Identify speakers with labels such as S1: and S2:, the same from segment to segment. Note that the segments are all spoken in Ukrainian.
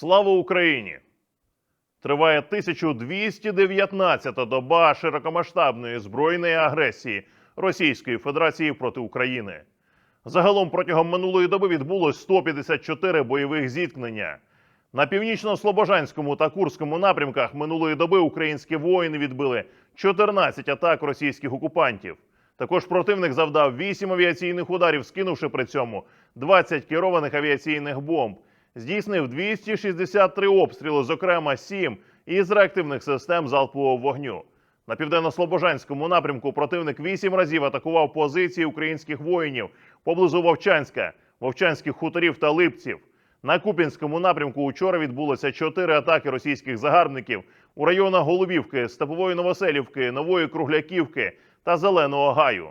S1: Слава Україні! Триває 1219-та доба широкомасштабної збройної агресії Російської Федерації проти України. Загалом протягом минулої доби відбулось 154 бойових зіткнення. На північно-слобожанському та Курському напрямках минулої доби українські воїни відбили 14 атак російських окупантів. Також противник завдав 8 авіаційних ударів, скинувши при цьому 20 керованих авіаційних бомб. Здійснив 263 обстріли, зокрема 7 із реактивних систем залпового вогню. На південно-слобожанському напрямку противник 8 разів атакував позиції українських воїнів поблизу Вовчанська, Вовчанських хуторів та Липців. На Купінському напрямку учора відбулося чотири атаки російських загарбників у районах Голубівки, Степової Новоселівки, Нової Кругляківки та Зеленого Гаю.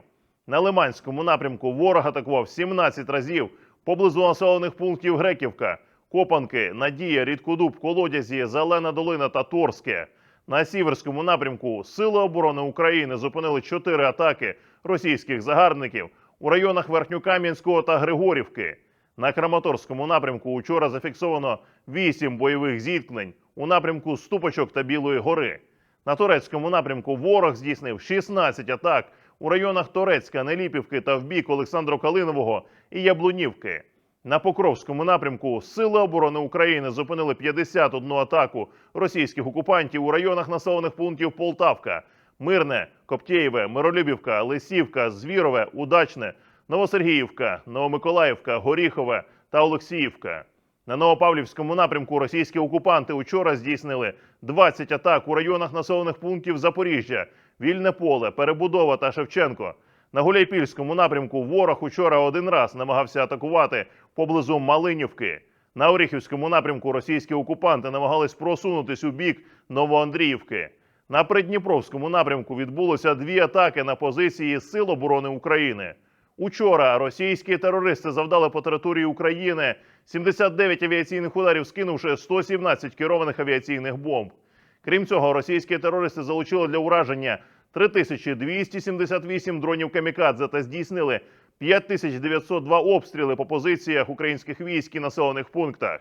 S1: На Лиманському напрямку ворог атакував 17 разів поблизу населених пунктів Греківка, Копанки, Надія, Рідкодуб, Колодязі, Зелена Долина та Торське. На сіверському напрямку Сили оборони України зупинили чотири атаки російських загарбників у районах Верхньокам'янського та Григорівки. На Краматорському напрямку учора зафіксовано 8 бойових зіткнень у напрямку Ступочок та Білої гори. На турецькому напрямку ворог здійснив 16 атак у районах Торецька, Неліпівки та в бік Олександру Калинового і Яблунівки. На Покровському напрямку Сили оборони України зупинили 51 атаку російських окупантів у районах населених пунктів Полтавка, Мирне, Коптєєве, Миролюбівка, Лисівка, Звірове, Удачне, Новосергіївка, Новомиколаївка, Горіхове та Олексіївка. На Новопавлівському напрямку російські окупанти учора здійснили 20 атак у районах населених пунктів Запоріжжя, Вільне поле, Перебудова та Шевченко. На Гуляйпільському напрямку ворог учора один раз намагався атакувати поблизу Малинівки. На Оріхівському напрямку російські окупанти намагались просунутись у бік Новоандріївки. На Придніпровському напрямку відбулося дві атаки на позиції Сил оборони України. Учора російські терористи завдали по території України 79 авіаційних ударів, скинувши 117 керованих авіаційних бомб. Крім цього, російські терористи залучили для ураження 3278 дронів камікадзе та здійснили 5902 обстріли по позиціях українських військ і населених пунктах.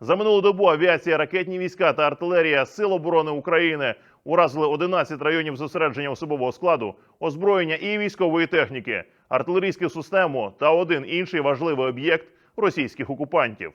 S1: За минулу добу авіація, ракетні війська та артилерія Сил оборони України уразили 11 районів зосередження особового складу, озброєння і військової техніки, артилерійську систему та один інший важливий об'єкт російських окупантів.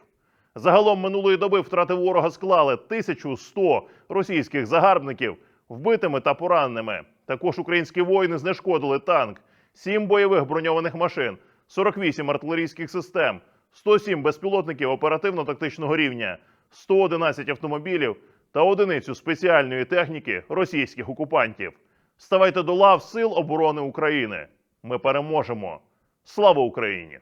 S1: Загалом минулої доби втрати ворога склали 1100 російських загарбників вбитими та пораненими. Також українські воїни знешкодили танк, 7 бойових броньованих машин, 48 артилерійських систем, 107 безпілотників оперативно-тактичного рівня, 111 автомобілів та одиницю спеціальної техніки російських окупантів. Ставайте до лав Сил оборони України. Ми переможемо. Слава Україні!